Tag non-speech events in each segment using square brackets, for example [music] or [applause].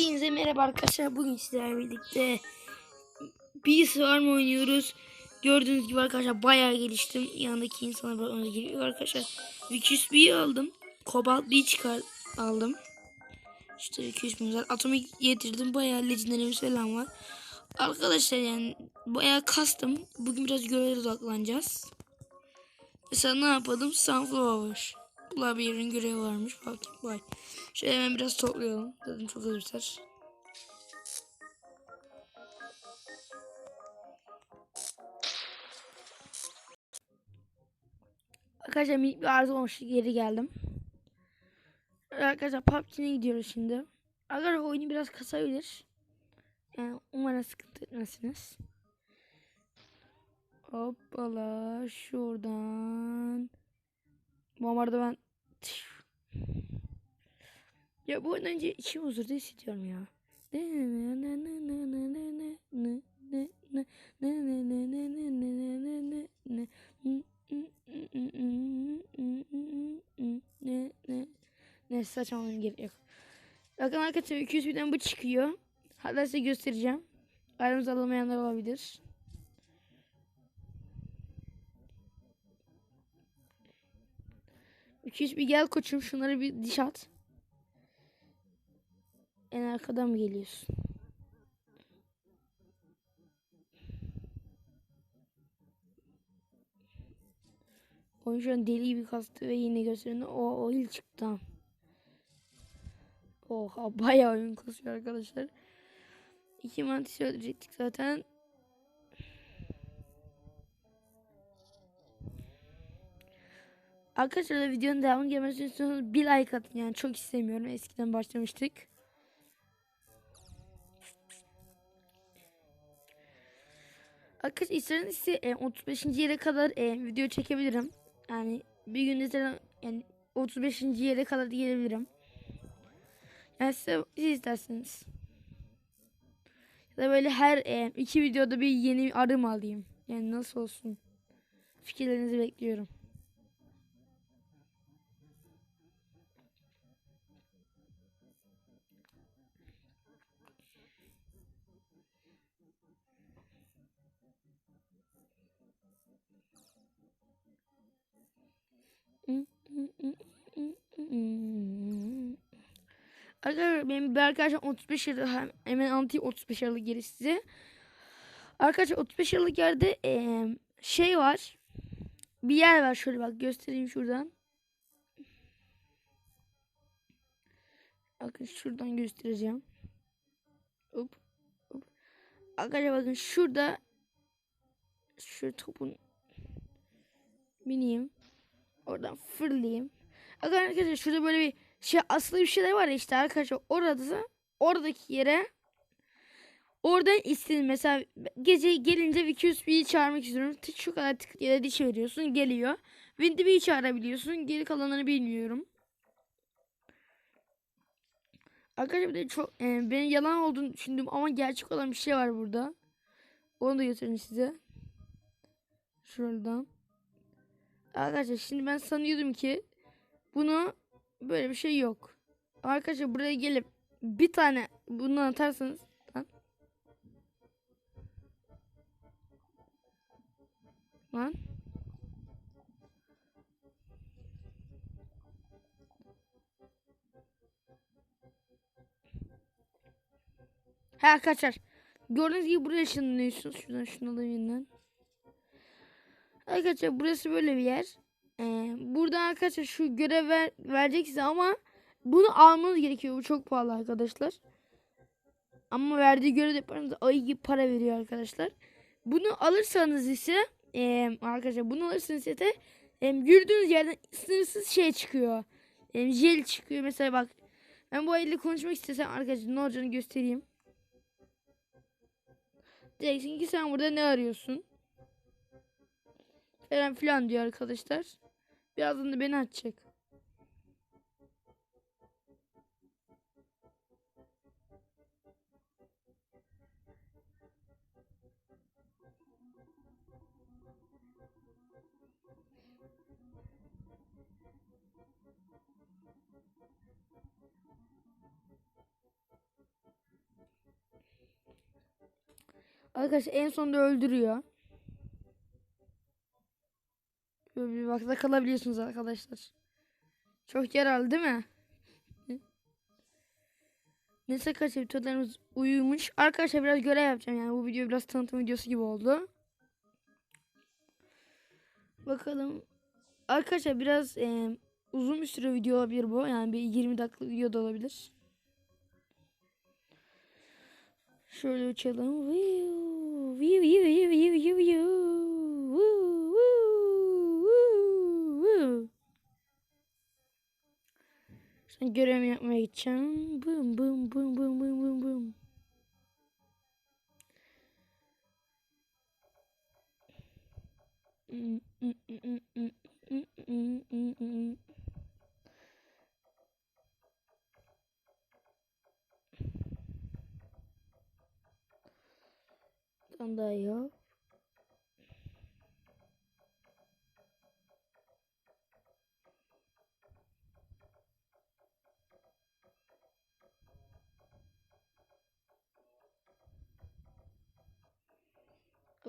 Hepinize merhaba arkadaşlar. Bugün sizlerle birlikte bir Swarm oynuyoruz. Gördüğünüz gibi arkadaşlar bayağı geliştim. Yanındaki insana bakmanız gerekiyor arkadaşlar. Vicus B'yi aldım. Cobalt B çıkar aldım. İşte Vicus B'yi Atomik getirdim. Bayağı legendary'miz falan var. Arkadaşlar yani bayağı kastım. Bugün biraz görevlere odaklanacağız. Mesela ne yapalım? Sunflower. Bulabilirin görevi varmış. Bakayım vay. Şöyle hemen biraz toplayalım. Zaten çok az biter. Arkadaşlar minik bir arıza olmuş. Geri geldim. Arkadaşlar PUBG'ne gidiyoruz şimdi. Arkadaşlar oyunu biraz kasabilir. Yani umarım sıkıntı etmezsiniz. Hoppala şuradan. Bu arada ben ya bu oyundan önce içim huzurda hissediyorum ya. Ne saçmalamam gerek yok. Bakın arkadaşlar 200 birden bu çıkıyor. Hatta size göstereceğim. Aramızda alamayanlar olabilir. Üç bir gel koçum şunları bir diş at. En arkadan mı geliyorsun? Oyun şu an deli gibi kastı ve yine gösteriyor. O, o il çıktı. Oha bayağı oyun kasıyor arkadaşlar. İki mantis öldürecektik zaten. Arkadaşlar da videonun devamı gelmesini istiyorsanız bir like atın yani çok istemiyorum. Eskiden başlamıştık. Arkadaşlar isterseniz ise e, 35. yere kadar e, video çekebilirim. Yani bir günde zaten yani 35. yere kadar gelebilirim. Yani size siz isterseniz. Ya da böyle her e, iki videoda bir yeni arım alayım. Yani nasıl olsun. Fikirlerinizi bekliyorum. Arkadaşlar benim bir arkadaşım 35 yıllık hemen anlatayım 35 yıllık geri size. Arkadaşlar 35 yıllık yerde e, şey var. Bir yer var şöyle bak göstereyim şuradan. Bakın şuradan göstereceğim. Hop. hop. Arkadaşlar bakın şurada şu topun bineyim. Oradan fırlayayım. Arkadaşlar şurada böyle bir şey aslı bir şeyler var ya işte arkadaşlar orada oradaki yere oradan istedim mesela gece gelince Vicus B'yi çağırmak istiyorum. Şu kadar tık ya da diş veriyorsun geliyor. Windy B'yi çağırabiliyorsun. Geri kalanını bilmiyorum. Arkadaşlar bir çok e, benim yalan olduğunu düşündüm ama gerçek olan bir şey var burada. Onu da göstereyim size. Şuradan. Arkadaşlar şimdi ben sanıyordum ki bunu böyle bir şey yok. Arkadaşlar buraya gelip bir tane bundan atarsanız lan. Lan. Ha arkadaşlar. Gördüğünüz gibi buraya ışınlanıyorsunuz. Şuradan şunu alayım yeniden. Arkadaşlar burası böyle bir yer. Ee, burada arkadaşlar şu görev ver, verecek size ama bunu almanız gerekiyor. Bu çok pahalı arkadaşlar. Ama verdiği görev yaparsanız ayı gibi para veriyor arkadaşlar. Bunu alırsanız ise e, arkadaşlar bunu alırsanız ise de e, yürüdüğünüz yerden sınırsız şey çıkıyor. E, jel çıkıyor. Mesela bak ben bu ayıyla konuşmak istesem arkadaşlar ne olacağını göstereyim. Diyeceksin ki sen burada ne arıyorsun? falan filan diyor arkadaşlar. Birazdan da beni açacak. Arkadaşlar en sonunda öldürüyor. Bakta kalabiliyorsunuz arkadaşlar. Çok yararlı değil mi? [laughs] Neyse arkadaşlar videolarımız uyumuş. Arkadaşlar biraz görev yapacağım yani bu video biraz tanıtım videosu gibi oldu. Bakalım. Arkadaşlar biraz e, uzun bir süre video olabilir bu. Yani bir 20 dakikalık video da olabilir. Şöyle uçalım. Viu, viu, viu, viu, viu, viu, Görevimi yapmaya gideceğim. Bum bum bum bum bum bum bum. Tam daha yok.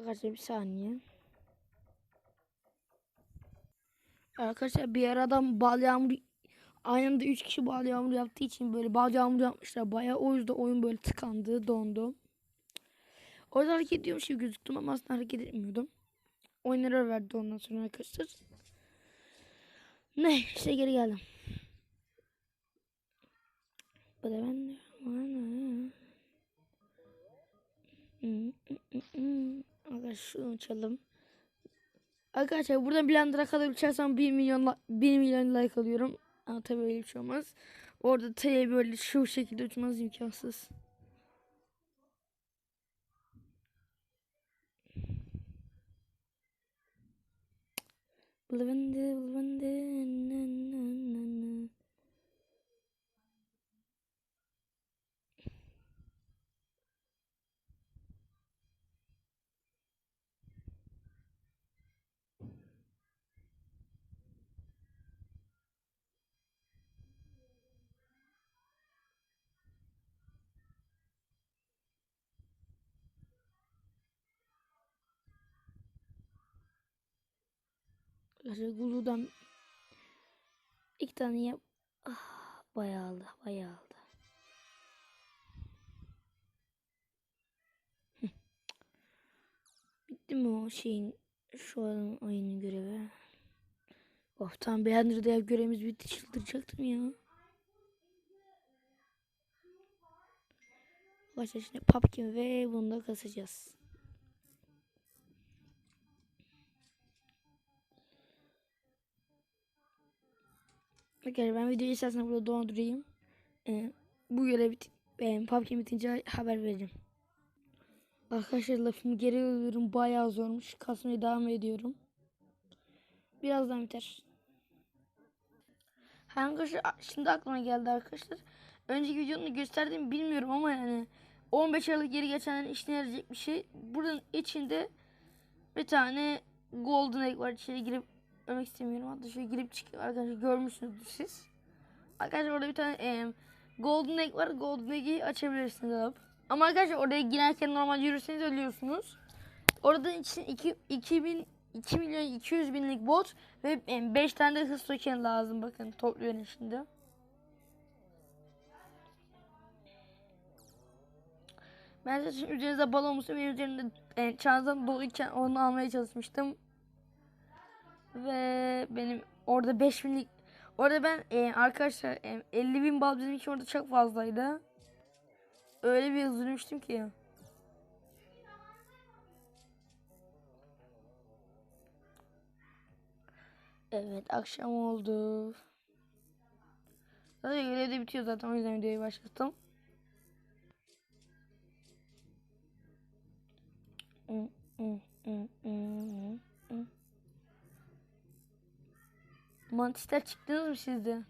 Arkadaşlar bir saniye. Arkadaşlar bir aradan bal yağmur aynı anda 3 kişi bal yağmur yaptığı için böyle bal yağmur yapmışlar. Bayağı o yüzden oyun böyle tıkandı, dondu. Orada hareket ediyormuş gibi gözüktüm ama aslında hareket etmiyordum. Oyunlara verdi ondan sonra arkadaşlar. Ne işte geri geldim. Bu da ben de. Arkadaşlar şunu açalım. Arkadaşlar buradan Blender'a kadar uçarsam 1 milyon 1 milyon like alıyorum. Ama tabii öyle şey olmaz. Orada tabii böyle şu şekilde uçmaz imkansız. Lavende, lavende, Arkadaşlar Gulu'dan iki tane yap. Ah, bayağı aldı, bayağı aldı. Bitti mi o şeyin şu an ayının görevi? Of tam beğendir de görevimiz bitti çıldıracaktım ya. Arkadaşlar şimdi pumpkin ve bunu da kasacağız. Arkadaşlar ben videoyu istersen burada dondurayım. Ee, bu görev bit e, PUBG bitince haber vereceğim. Arkadaşlar lafımı geri alıyorum. Bayağı zormuş. Kasmaya devam ediyorum. Birazdan biter. Arkadaşlar şimdi aklıma geldi arkadaşlar. Önceki videomda gösterdiğimi bilmiyorum ama yani 15 Aralık geri geçenlerin işine yarayacak bir şey. Buranın içinde bir tane golden egg var. İçeri girip ölmek istemiyorum. Hatta şöyle girip çıkıyor arkadaşlar görmüşsünüzdür siz. Arkadaşlar orada bir tane e, golden egg var. Golden egg'i açabilirsiniz alıp. Ama arkadaşlar oraya girerken normal yürürseniz ölüyorsunuz. Oradan için 2, 2000 2 milyon 200 binlik bot ve 5 tane de hız token lazım. Bakın topluyorum şimdi. Ben de üzerinize balon musun? Benim üzerimde e, çantam doluyken onu almaya çalışmıştım. Ve benim orada 5000'lik orada ben e, arkadaşlar e, 50 bin bal bizim için orada çok fazlaydı. Öyle bir üzülmüştüm ki. Evet akşam oldu. Zaten görev de bitiyor zaten o yüzden videoyu başlattım. Mm, mm, mm, mm, mm. Mantisler çıktınız mı siz de?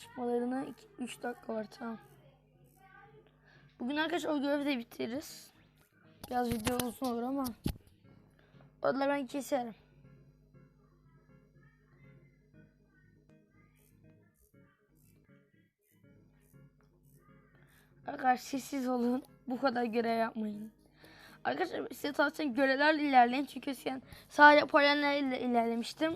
Çıkmalarına 3 dakika var tamam. Bugün arkadaşlar o görevi de bitiririz. Biraz video uzun olur ama. Oraları ben keserim. Arkadaşlar sessiz olun. Bu kadar görev yapmayın. Arkadaşlar size tavsiyem görevlerle ilerleyin. Çünkü sen sadece polenlerle ilerlemiştim.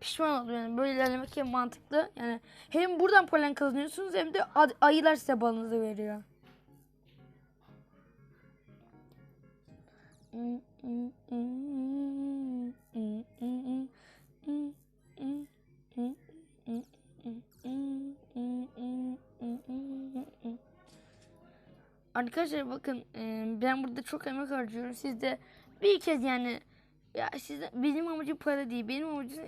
Pişman oldum yani. Böyle ilerlemek hem mantıklı. Yani hem buradan polen kazanıyorsunuz hem de ayılar size balınızı veriyor. Arkadaşlar bakın e, ben burada çok emek harcıyorum. Siz de bir kez yani ya siz benim amacım para değil. Benim amacım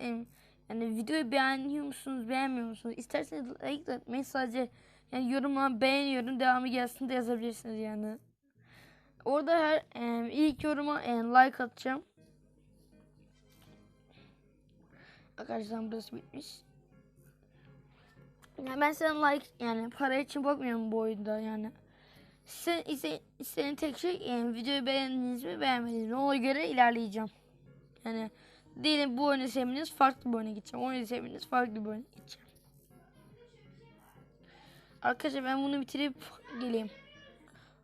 yani videoyu beğeniyor musunuz, beğenmiyor musunuz? İsterseniz like atmayı sadece yani yoruma beğeniyorum devamı gelsin de yazabilirsiniz yani. Orada her ilk yoruma e, like atacağım. Arkadaşlar burası bitmiş. Yani ben sana like yani para için bakmıyorum bu oyunda yani. Sen, ise, senin tek şey yani videoyu beğendiniz mi beğenmediniz mi ona göre ilerleyeceğim. Yani diyelim bu oyunu sevmeniz farklı bir oyuna gideceğim. Oyunu sevmeniz farklı bir oyuna gideceğim. Arkadaşlar ben bunu bitirip geleyim.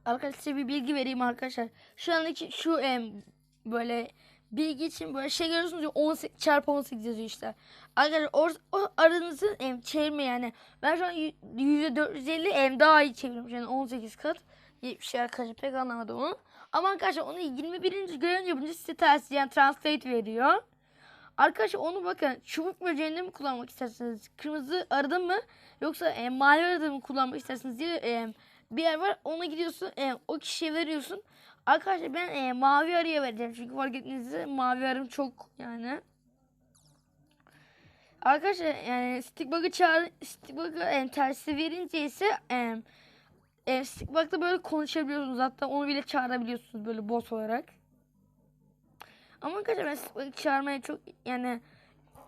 Arkadaşlar size bir bilgi vereyim arkadaşlar. Şu andaki şu em, böyle bilgi için böyle şey görüyorsunuz ya 18 çarpı 18 yazıyor işte. Arkadaşlar or, o aranızı em, çevirme yani. Ben şu an y- %450 em daha iyi çeviriyorum. Yani 18 kat. 70 arkadaşlar pek anlamadım onu. Ama arkadaşlar onu 21. görev yapınca size ters yani translate veriyor. Arkadaşlar onu bakın çubuk böceğinde mi kullanmak isterseniz kırmızı arada mı yoksa e, mavi arada mı kullanmak isterseniz diye e, bir yer var ona gidiyorsun e, o kişiye veriyorsun. Arkadaşlar ben e, mavi arıya vereceğim çünkü fark ettiğinizde mavi arım çok yani. Arkadaşlar yani stickbug'ı çağır stickbug'ı e, tersi verince ise e, e, stickbug'da böyle konuşabiliyorsunuz hatta onu bile çağırabiliyorsunuz böyle boss olarak. Ama arkadaşlar ben stickbug'ı çağırmaya çok yani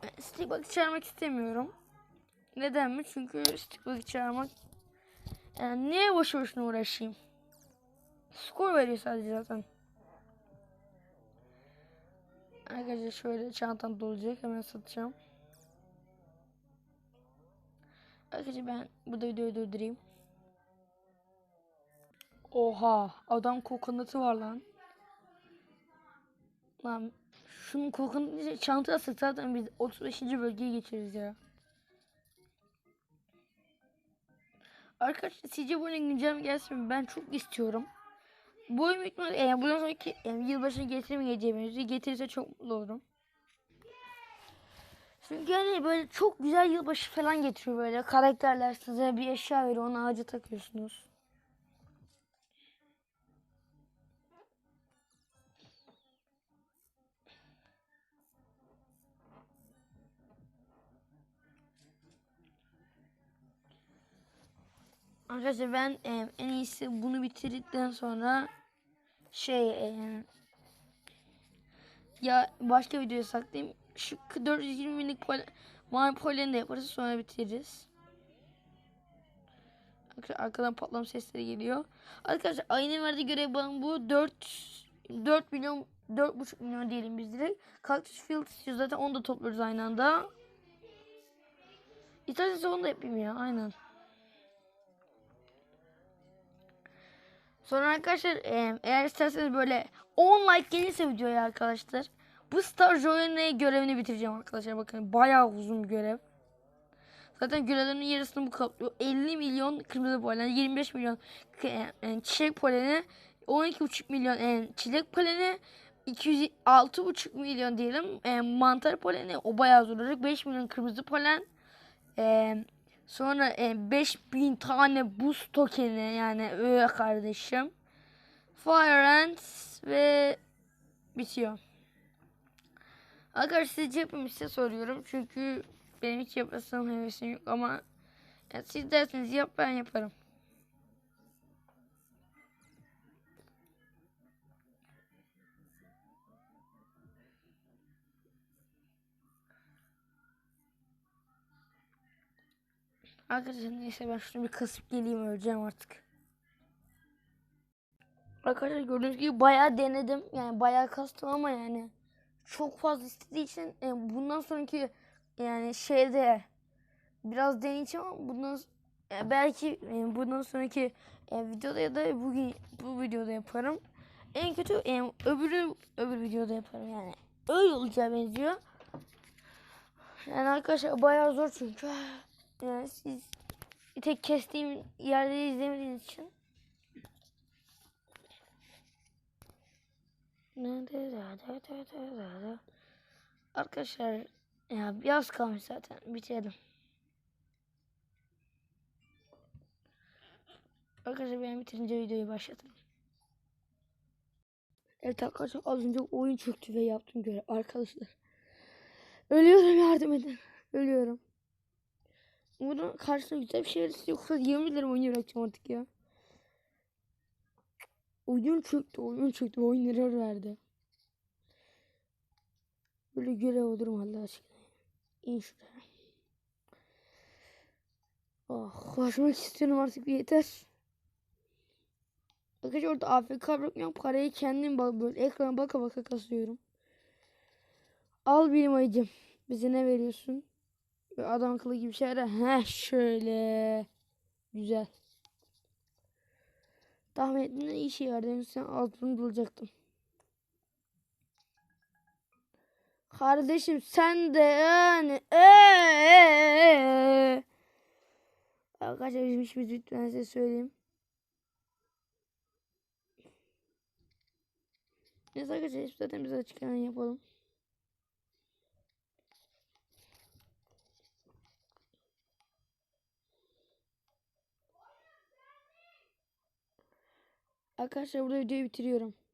e, stickbug'ı çağırmak istemiyorum. Neden mi? Çünkü stickbug'ı çağırmak yani niye boşu boşuna uğraşayım? Skor veriyor sadece zaten. Arkadaşlar şöyle çantam dolacak hemen satacağım. Arkadaşlar ben burada videoyu durdurayım. Oha adam kokonatı var lan. Lan şunun kokonatı çantaya sık zaten biz 35. bölgeye geçeriz ya. Arkadaşlar sizce bu oyunun güncel gelsin? Ben çok istiyorum. Bu oyun büyük ihtimalle yani bundan sonraki yani yılbaşını getirmeyeceğimizi getirirse çok mutlu olurum. Çünkü yani böyle çok güzel yılbaşı falan getiriyor böyle. Karakterler size bir eşya veriyor onu ağaca takıyorsunuz. Arkadaşlar ben e, en iyisi bunu bitirdikten sonra şey e, ya başka videoya saklayayım. Şu 420 binlik pol mavi poleni de yaparız sonra bitiririz. Arkadan patlama sesleri geliyor. Arkadaşlar ayının verdiği görev bana bu 4 4 milyon 4,5 milyon diyelim biz direkt. Cactus Field istiyor zaten onu da topluyoruz aynı anda. İsterseniz onu da yapayım ya aynen. Sonra arkadaşlar eğer isterseniz böyle 10 like gelirse videoya arkadaşlar. Bu Star Journey görevini bitireceğim arkadaşlar. Bakın bayağı uzun bir görev. Zaten görevlerin yarısını bu kaplıyor. 50 milyon kırmızı polen, 25 milyon e, çiçek poleni, 12,5 milyon çilek poleni, 206,5 milyon diyelim mantar poleni. O bayağı zor olacak. 5 milyon kırmızı polen. Sonra e, 5000 tane buz tokeni yani öyle kardeşim. Fire Ants ve bitiyor. Arkadaşlar sizce yapayım size soruyorum. Çünkü benim hiç yapasım hevesim yok ama yani siz derseniz yap ben yaparım. Arkadaşlar neyse ben şunu bir kasıp geleyim öleceğim artık. Arkadaşlar gördüğünüz gibi bayağı denedim. Yani bayağı kastım ama yani çok fazla istediği için e, bundan sonraki yani şeyde biraz deneyeceğim ama bundan e, belki e, bundan sonraki e, videoda ya da bugün bu videoda yaparım. En kötü e, öbürü öbür videoda yaparım yani. Öyle olacağı benziyor. Yani arkadaşlar bayağı zor çünkü. Yani siz tek kestiğim yerde izlemediğiniz için. Arkadaşlar ya biraz kalmış zaten bitirelim. Arkadaşlar ben bitirince videoyu başlatırım. Evet arkadaşlar az önce oyun çöktü ve yaptım göre arkadaşlar. Ölüyorum yardım edin. Ölüyorum. Umarım karşısına güzel bir şey verirse yoksa yemin ederim oyunu bırakacağım artık ya. Oyun çöktü, oyun çöktü, oyun error verdi. Böyle görev olur Allah aşkına? İn şuraya. Oh, koşmak istiyorum artık bir yeter. Arkadaşlar orada AFK bırakmıyorum. Parayı kendim bak böyle ekrana baka baka kasıyorum. Al benim ayıcım. Bize ne veriyorsun? Böyle adam akıllı gibi şeyler. Heh şöyle. Güzel. Tahmin ettiğimden iyi şey verdi. Sen altını bulacaktım. Kardeşim sen de yani. Eee. Arkadaşlar bizim işimiz bitti ben size söyleyeyim. Neyse arkadaşlar zaten biz açıklanan yapalım. Arkadaşlar burada videoyu bitiriyorum.